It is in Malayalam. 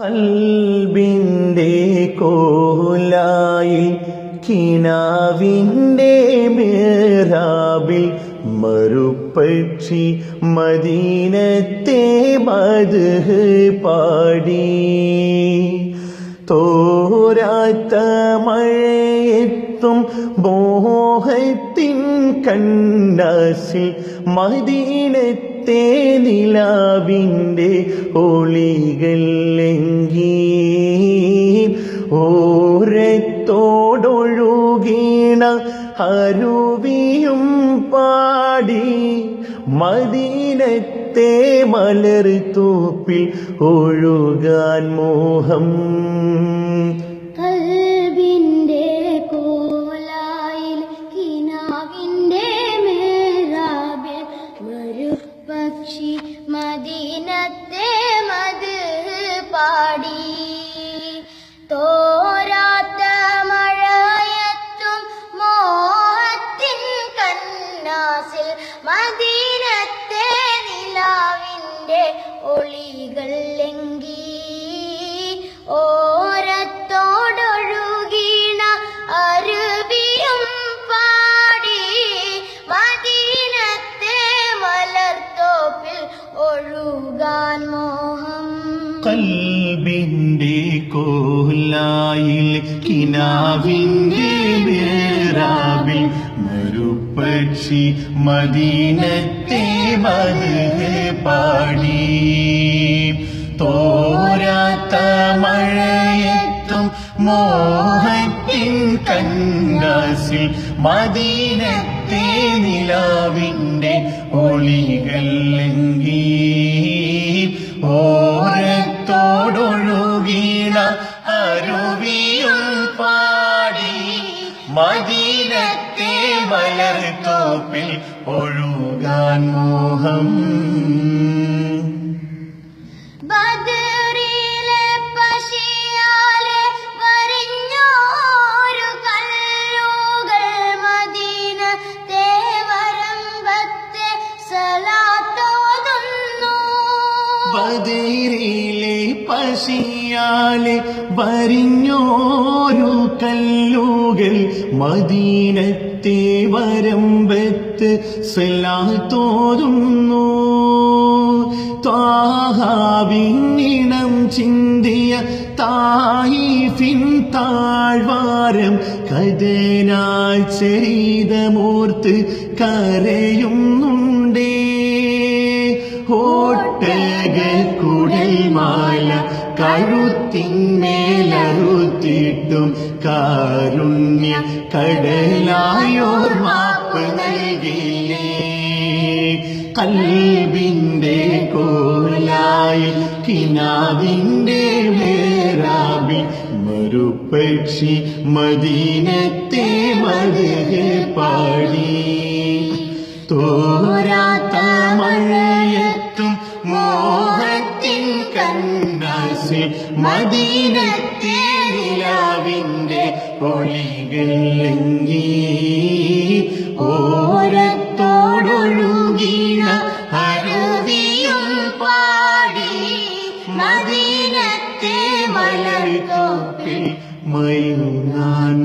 കൽബിന്റെ കോലായി കിനാവിന്റെ മേറാബിൽ മറുപക്ഷി മദീനത്തെ മത് പാടി. തോരാത്ത മഴയെത്തും മോഹത്തിൻ കണ്ണാസിൽ മദീനത്തെ നിലാവിന്റെ ഒളികൾ ലങ്കി ഓരത്തോടൊഴുകീണ അരുവിയും പാടി മദീനത്തെ മലർത്തൂപ്പിൽ ഒഴുകാൻ മോഹം. ഒളികൾ ലംഘി ഓരത്തോടൊഴുകിണ അരുവിയും പാടി മദീനത്തെ മലർത്തോപ്പിൽ ഒഴുകാൻ മോഹം. കൽബിന്റെ കോലായിൽ കിനാവിന്റെ മേറാബിൽ മരുപക്ഷി മദീനത്തെ മധു പാടി. മോഹത്തിൻ കണ്ണാസിൽ മദീനത്തെ നിലാവിന്റെ ഒളികൾ ലംഘി ഓരത്തോടൊഴുകീണ അരുവിയും പാടി മദീനത്തെ വലർത്തോപ്പിൽ ഒഴുകാൻ മോഹം ബദറിലെ പശിയാലെ വരിഞ്ഞോരു കല്ലുകൾ മദീനത്തെ വരമ്പത്ത് സെല്ലാത്തോരുന്നു താഹാവിന്നിണം ചിന്തിയ തായിഫിൻ താഴ്വാരം കഥനാൽ ചെയ്ത മൂർത്ത് കരയുന്നുണ്ടേ ഓട്ടക കുടൽമാല കഴുത്തിന്മേലറുത്തിട്ടും കാരുണ്യ കടലായോർ മാപ്പ് നൽകിയില്ലേ? കൽബിന്റെ കോലായിൽ കിനാവിന്റെ മേറാബിൽ മറുപക്ഷി മദീനത്തെ മതി പാടി. തോരാത്ത മഴയത്തും മദീനത്തെ നിലാവിന്റെ ഒളികളിലങ്ങി ഓരത്തോടൊഴുകിണ അരുവിയും പാടി മദീനത്തെ മലർത്തോപ്പിൽ മയുങ്ങാൻ